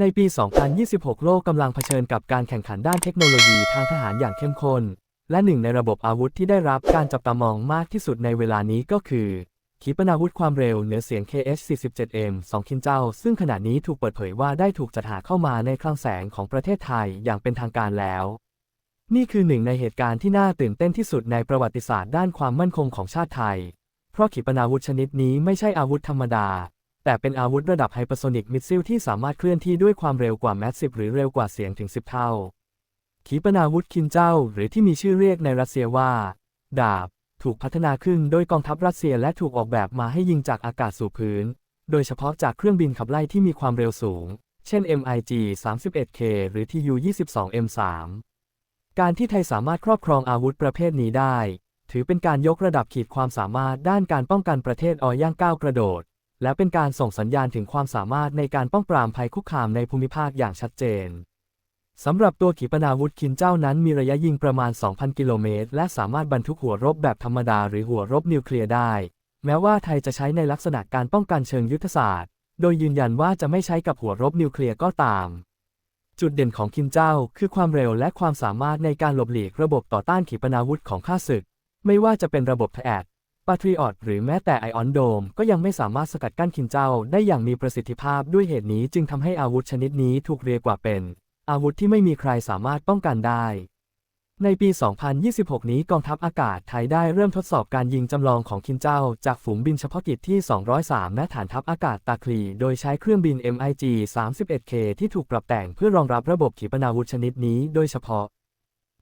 ในปี 2026 โลกกำลังเผชิญกับการแข่งขันด้านเทคโนโลยีทางทหารอย่างเข้มข้น และหนึ่งในระบบอาวุธที่ได้รับการจับตามองมากที่สุดในเวลานี้ก็คือ ขีปนาวุธความเร็วเหนือเสียง KH-47M 2 คินเจ้า ซึ่งขณะนี้ถูกเปิดเผยว่าได้ถูกจัดหาเข้ามาในคลังแสงของประเทศไทยอย่างเป็นทางการแล้ว นี่คือหนึ่งในเหตุการณ์ที่น่าตื่นเต้นที่สุดในประวัติศาสตร์ด้านความมั่นคงของชาติไทย เพราะขีปนาวุธชนิดนี้ไม่ใช่อาวุธธรรมดา แต่เป็นอาวุธระดับไฮเปอร์โซนิกมิสซิลที่สามารถเคลื่อนที่ด้วยความเร็วกว่าแมสซิฟหรือเร็วกว่าเสียงถึง 10 เท่า ขีปนาวุธคินเจ้า หรือที่มีชื่อเรียกในรัสเซียว่า ดาบ ถูกพัฒนาขึ้นโดยกองทัพรัสเซียและถูกออกแบบมาให้ยิงจากอากาศสู่พื้น โดยเฉพาะจากเครื่องบินขับไล่ที่มีความเร็วสูง เช่น MiG 31K หรือ TU 22 M3 การที่ไทยสามารถครอบครองอาวุธประเภทนี้ได้ ถือเป็นการยกระดับขีดความสามารถด้านการป้องกันประเทศอย่างก้าวกระโดด และเป็นการส่งสัญญาณถึงความสามารถในการป้องปรามภัยคุกคามในภูมิภาคอย่างชัดเจนสำหรับตัวขีปนาวุธคินเจ้านั้นมีระยะยิงประมาณ 2,000 กิโลเมตร และสามารถบรรทุกหัวรบแบบธรรมดาหรือหัวรบนิวเคลียร์ได้ แม้ว่าไทยจะใช้ในลักษณะการป้องกันเชิงยุทธศาสตร์ โดยยืนยันว่าจะไม่ใช้กับหัวรบนิวเคลียร์ก็ตาม จุดเด่นของคินเจ้าคือความเร็วและความสามารถในการหลบหลีกระบบต่อต้านขีปนาวุธของข้าศึก ไม่ว่าจะเป็นระบบแอด ปาทริออตหรือแม้แต่ไอออนโดมก็ยังไม่สามารถสกัดกั้นคินเจ้าได้อย่างมีประสิทธิภาพด้วยเหตุนี้จึงทำให้อาวุธชนิดนี้ถูกเรียกว่าเป็น อาวุธที่ไม่มีใครสามารถป้องกันได้ ในปี 2026 นี้กองทัพอากาศไทยได้เริ่มทดสอบการยิงจำลองของคินเจ้า จากฝูงบินเฉพาะกิจที่ 203และฐานทัพอากาศตาคลี โดยใช้เครื่องบิน MiG 31K ที่ถูกปรับแต่งเพื่อรองรับระบบขีปนาวุธชนิดนี้ โดยเฉพาะ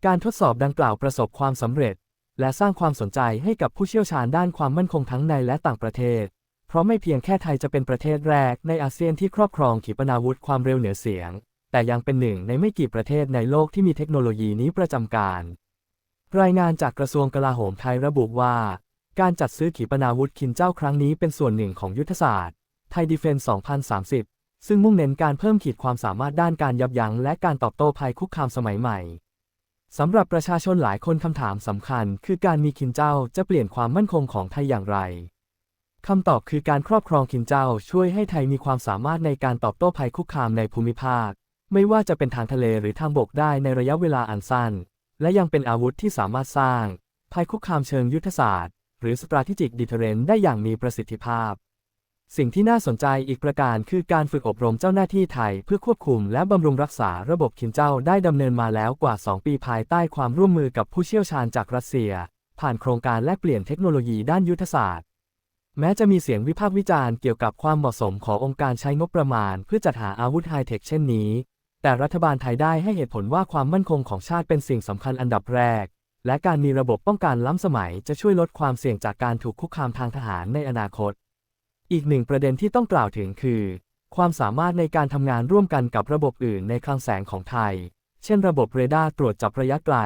การทดสอบดังกล่าวประสบความสำเร็จ และสร้างความสนใจให้กับผู้เชี่ยวชาญด้านความมั่นคงทั้งในและต่างประเทศ เพราะไม่เพียงแค่ไทยจะเป็นประเทศแรกในอาเซียนที่ครอบครองขีปนาวุธความเร็วเหนือเสียง แต่ยังเป็นหนึ่งในไม่กี่ประเทศในโลกที่มีเทคโนโลยีนี้ประจำการ รายงานจากกระทรวงกลาโหมไทยระบุว่า การจัดซื้อขีปนาวุธคินเจ้าครั้งนี้เป็นส่วนหนึ่งของยุทธศาสตร์ไทยดีเฟนส์2030 ซึ่งมุ่งเน้นการเพิ่มขีดความสามารถด้านการยับยั้งและการตอบโต้ภัยคุกคามสมัยใหม่ สำหรับประชาชนหลายคนคำถามสำคัญ คือการมีคินเจ้าจะเปลี่ยนความมั่นคงของไทยอย่างไรคำตอบคือการครอบครองคินเจ้าช่วยให้ไทยมีความสามารถในการตอบโต้ภัยคุกคามในภูมิภาค ไม่ว่าจะเป็นทางทะเลหรือทางบกได้ในระยะเวลาอันสั้น และยังเป็นอาวุธที่สามารถสร้าง ภัยคุกคามเชิงยุทธศาสตร์ หรือ strategic deterrent ได้อย่างมีประสิทธิภาพ สิ่งที่น่าสนใจอีกประการคือการฝึกอบรมเจ้าหน้าที่ไทย เพื่อควบคุมและบำรุงรักษาระบบคินเจ้าได้ดำเนินมาแล้วกว่า 2 ปีภายใต้ความร่วมมือกับผู้เชี่ยวชาญจากรัสเซีย ผ่านโครงการแลกเปลี่ยนเทคโนโลยีด้านยุทธศาสตร์ แม้จะมีเสียงวิพากษ์วิจารณ์เกี่ยวกับความเหมาะสมขององค์การใช้งบประมาณ เพื่อจัดหาอาวุธไฮเทคเช่นนี้ แต่รัฐบาลไทยได้ให้เหตุผลว่าความมั่นคงของชาติเป็นสิ่งสำคัญอันดับแรก และการมีระบบป้องกันล้ำสมัยจะช่วยลดความเสี่ยงจากการถูกคุกคามทางทหารในอนาคต อีกหนึ่งประเด็นที่ต้องกล่าวถึงคือ ความสามารถในการทำงานร่วมกันกับระบบอื่นในคลังแสงของไทย เช่นระบบเรดาร์ตรวจจับระยะไกล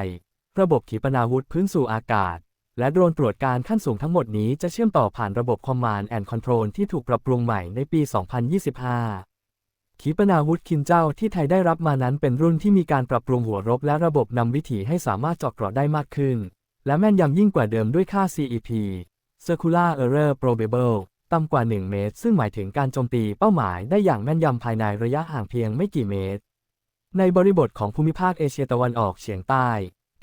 ระบบขีปนาวุธพื้นสู่อากาศ และโดรนตรวจการขั้นสูงทั้งหมดนี้จะเชื่อมต่อผ่านระบบ Command and Control ที่ถูกปรับปรุงใหม่ในปี 2025ขีปนาวุธคินเจ้าที่ไทยได้รับมานั้นเป็นรุ่นที่มีการปรับปรุงหัวรบและระบบนำวิถีให้สามารถเจาะเกราะได้มากขึ้น และแม่นยำยิ่งกว่าเดิมด้วยค่า CEP Circular Error Probable ต่ำกว่า 1 เมตร ซึ่งหมายถึงการโจมตีเป้าหมายได้อย่างแม่นยำภายในระยะห่างเพียงไม่กี่เมตร ในบริบทของภูมิภาคเอเชียตะวันออกเฉียงใต้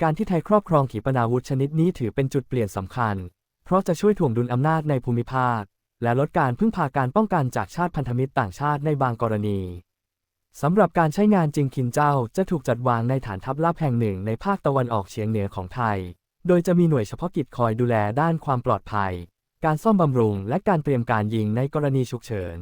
การที่ไทยครอบครองขีปนาวุธชนิดนี้ถือเป็นจุดเปลี่ยนสำคัญ เพราะจะช่วยถ่วงดุลอำนาจในภูมิภาค และลดการพึ่งพาการป้องกันจากชาติพันธมิตรต่างชาติในบางกรณีสำหรับการใช้งานจริงคินเจ้าจะถูกจัดวางในฐานทัพลับแห่งหนึ่งในภาคตะวันออกเฉียงเหนือของไทย โดยจะมีหน่วยเฉพาะกิจคอยดูแลด้านความปลอดภัย การซ่อมบำรุง และการเตรียมการยิงในกรณีฉุกเฉิน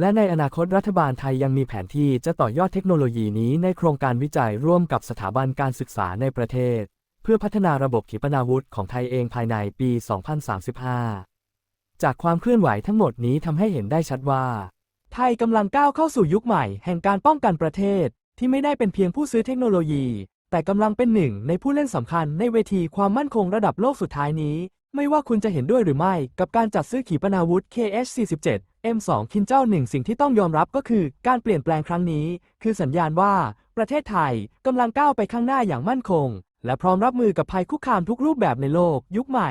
และในอนาคตรัฐบาลไทยยังมีแผนที่จะต่อยอดเทคโนโลยีนี้ในโครงการวิจัยร่วมกับสถาบันการศึกษาในประเทศ เพื่อพัฒนาระบบขีปนาวุธของไทยเองภายในปี 2035 จากความเคลื่อนไหวทั้งหมดนี้ทำให้เห็นได้ชัดว่า ไทยกำลังก้าวเข้าสู่ยุคใหม่แห่งการป้องกันประเทศ ที่ไม่ได้เป็นเพียงผู้ซื้อเทคโนโลยี แต่กำลังเป็นหนึ่งในผู้เล่นสำคัญในเวทีความมั่นคงระดับโลกสุดท้ายนี้ ไม่ว่าคุณจะเห็นด้วยหรือไม่ กับการจัดซื้อขีปนาวุธ KH-47 M2 คินเจ้าหนึ่งสิ่งที่ต้องยอมรับก็คือ การเปลี่ยนแปลงครั้งนี้ คือสัญญาณว่า ประเทศไทยกำลังก้าวไปข้างหน้าอย่างมั่นคง และพร้อมรับมือกับภัยคุกคามทุกรูปแบบในโลก ยุคใหม่